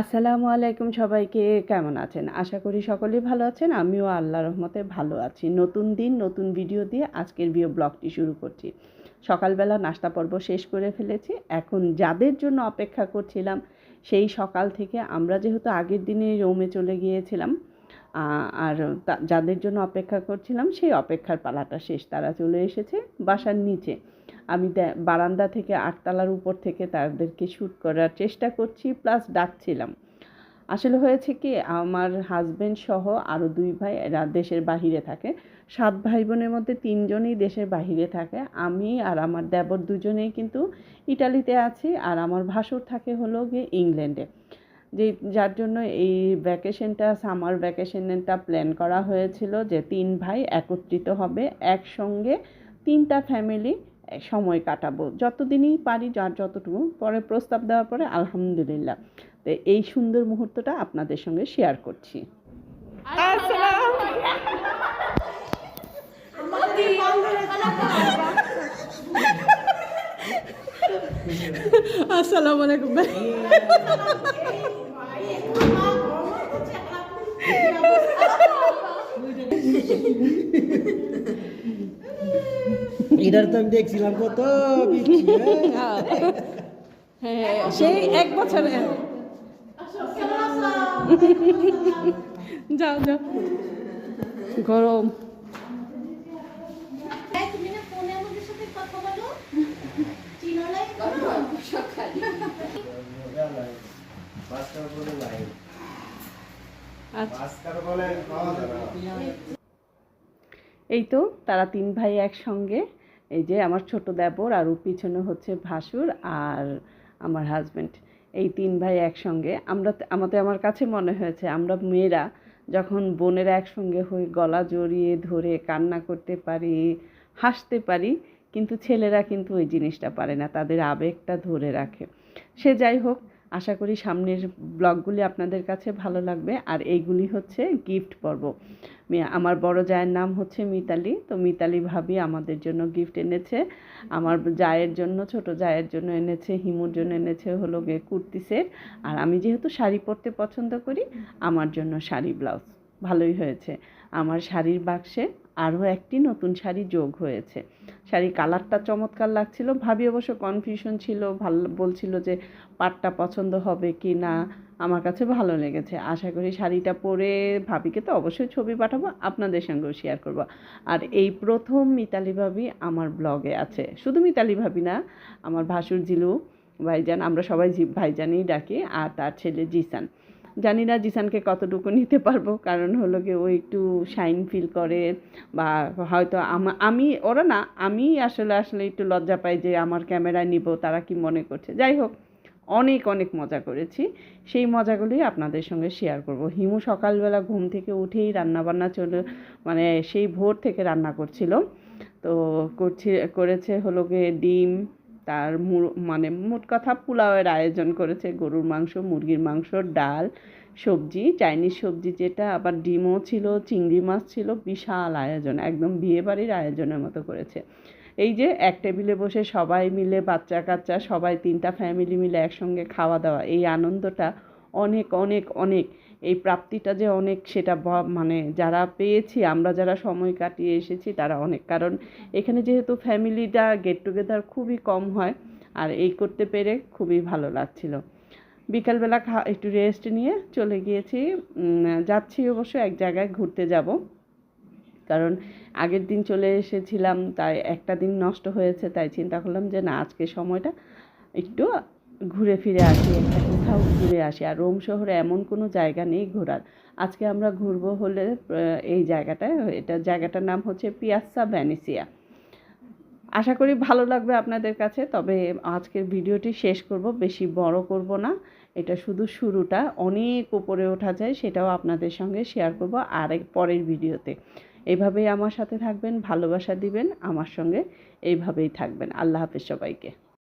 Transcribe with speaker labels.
Speaker 1: আসসালামু আলাইকুম সবাইকে, কেমন আছেন? আশা করি সকলেই ভালো আছেন। আমিও আল্লাহ রহমতে ভালো আছি। নতুন দিন, নতুন ভিডিও দিয়ে আজকের বিও ব্লগটি শুরু করছি। সকালবেলা নাস্তা পর্ব শেষ করে ফেলেছি। এখন যাদের জন্য অপেক্ষা করছিলাম, সেই সকাল থেকে আমরা যেহেতু আগের দিনে রোমে চলে গিয়েছিলাম আর যাদের জন্য অপেক্ষা করছিলাম, সেই অপেক্ষার পালাটা শেষ। তারা চলে এসেছে বাসার নিচে। আমি বারান্দা থেকে আটতলার উপর থেকে তাদেরকে শ্যুট করার চেষ্টা করছি প্লাস ডাকছিলাম। আসলে হয়েছে কি, আমার হাজবেন্ড সহ আরও দুই ভাই এরা দেশের বাহিরে থাকে। সাত ভাই বোনের মধ্যে তিনজনই দেশের বাহিরে থাকে। আমি আর আমার দেবর দুজনেই কিন্তু ইটালিতে আছি, আর আমার ভাসুর থাকে হলো গিয়ে ইংল্যান্ডে। যে, যার জন্য এই ভ্যাকেশনটা সামার ভ্যাকেশনটা প্ল্যান করা হয়েছিল যে, তিন ভাই একত্রিত হবে, একসঙ্গে তিনটা ফ্যামিলি সময় কাটাবো। যতদিনই পারি যার যতটুকু পরে প্রস্তাব দেওয়ার পরে আলহামদুলিল্লাহ। তো এই সুন্দর মুহূর্তটা আপনাদের সঙ্গে শেয়ার করছি। আসসালামু আলাইকুম। ভাই
Speaker 2: এটার তো আমি দেখছিলাম কত হ্যাঁ।
Speaker 1: হ্যাঁ সেই এক বছরে যাও যাও গরম। আচ্ছা। এই তো তারা তিন ভাই একসঙ্গে এই যে আমার ছোট দেবর আর ওর পিছনে হচ্ছে ভাসুর আর আমার হাজবেন্ড এই তিন ভাই একসঙ্গে। আমরা আমাদের, আমার কাছে মনে হয়েছে আমরা মেয়েরা যখন বোনেরা একসঙ্গে হয়ে গলা জড়িয়ে ধরে কান্না করতে পারি, হাসতে পারি, কিন্তু ছেলেরা কিন্তু ওই জিনিসটা পারে না। তাদের আবেগটা ধরে রাখে। সে যাই হোক আশা করি সামনের ব্লগগুলি আপনাদের কাছে ভালো লাগবে। আর এইগুলি হচ্ছে গিফট পর্ব। আমার বড় জায়ের নাম হচ্ছে মিতালি। তো মিতালি ভাবি আমাদের জন্য গিফট এনেছে। আমার জায়ের জন্য, ছোট জায়ের জন্য এনেছে, হিমুর জন্য এনেছে হলো গিয়ে কুর্তি সেট। আর আমি যেহেতু শাড়ি পরতে পছন্দ করি, আমার জন্য শাড়ি ব্লাউজ। ভালোই হয়েছে। আমার শাড়ির বাক্সে আরও একটি নতুন শাড়ি যোগ হয়েছে। শাড়ি কালারটা চমৎকার লাগছিল। ভাবি অবশ্য কনফিউশন ছিল, ভালো, বলছিল যে পাটটা পছন্দ হবে কি না, আমার কাছে ভালো লেগেছে। আশা করি শাড়িটা পরে ভাবিকে তো অবশ্যই ছবি পাঠাবো, আপনাদের সঙ্গেও শেয়ার করব। আর এই প্রথম মিতালি ভাবি আমার ব্লগে আছে। শুধু মিতালি ভাবি না, আমার ভাসুর জিলু ভাইজান, আমরা সবাই ভাইজানই ডাকি, আর তার ছেলে জিসান। জানি না জিসানকে কতটুকু নিতে পারব, কারণ হলো কি ও একটু শাইন ফিল করে বা হয়তো আমি ওরা না, আমি আসলে আসলে একটু লজ্জা পাই যে আমার ক্যামেরায় নিব, তারা কি মনে করছে। যাই হোক, অনেক অনেক মজা করেছি। সেই মজাগুলি আপনাদের সঙ্গে শেয়ার করব। হিমু সকালবেলা ঘুম থেকে উঠেই রান্নাবান্না চলে মানে সেই ভোর থেকে রান্না করছিল। তো করছি, করেছে হলো গিয়ে ডিম তার মানে মোট কথা পোলাওয়ের আয়োজন করেছে গরুর মাংস, মুরগির মাংস, ডাল, সবজি, চাইনিজ সবজি যেটা, আবার ডিমও ছিল, চিংড়ি মাছ ছিল, বিশাল আয়োজন, একদম বিয়েবাড়ির আয়োজনের মতো করেছে। এই যে এক টেবিলে বসে সবাই মিলে বাচ্চা কাচ্চা সবাই তিনটা ফ্যামিলি মিলে একসঙ্গে খাওয়া দাওয়া এই আনন্দটা অনেক অনেক অনেক। এই প্রাপ্তিটা যে অনেক, সেটা মানে যারা পেয়েছি, আমরা যারা সময় কাটিয়ে এসেছি, তারা অনেক। কারণ এখানে যেহেতু ফ্যামিলিটা গেট টুগেদার খুবই কম হয়, আর এই করতে পেরে খুবই ভালো লাগছিল। বিকালবেলা খা, একটু রেস্ট নিয়ে চলে গিয়েছি। যাচ্ছি অবশ্য এক জায়গায় ঘুরতে যাব। কারণ আগের দিন চলে এসেছিলাম, তাই একটা দিন নষ্ট হয়েছে, তাই চিন্তা করলাম যে না, আজকে সময়টা একটু ঘুরে ফিরে আসি, একটা কোথাও ঘুরে আসি। আর রোম শহরে এমন কোনো জায়গা নেই ঘোরার। আজকে আমরা ঘুরবো হলে এই জায়গাটায় এটা জায়গাটার নাম হচ্ছে পিয়াসা ভ্যানিসিয়া আশা করি ভালো লাগবে আপনাদের কাছে, তবে আজকের ভিডিওটি শেষ করব, বেশি বড় করব না। এটা শুধু শুরুটা, অনেক উপরে ওঠা যায়, সেটাও আপনাদের সঙ্গে শেয়ার করব আর এক পরের ভিডিওতে। এইভাবেই আমার সাথে থাকবেন, ভালোবাসা দিবেন, আমার সঙ্গে এইভাবেই থাকবেন। আল্লাহ হাফেজ সবাইকে।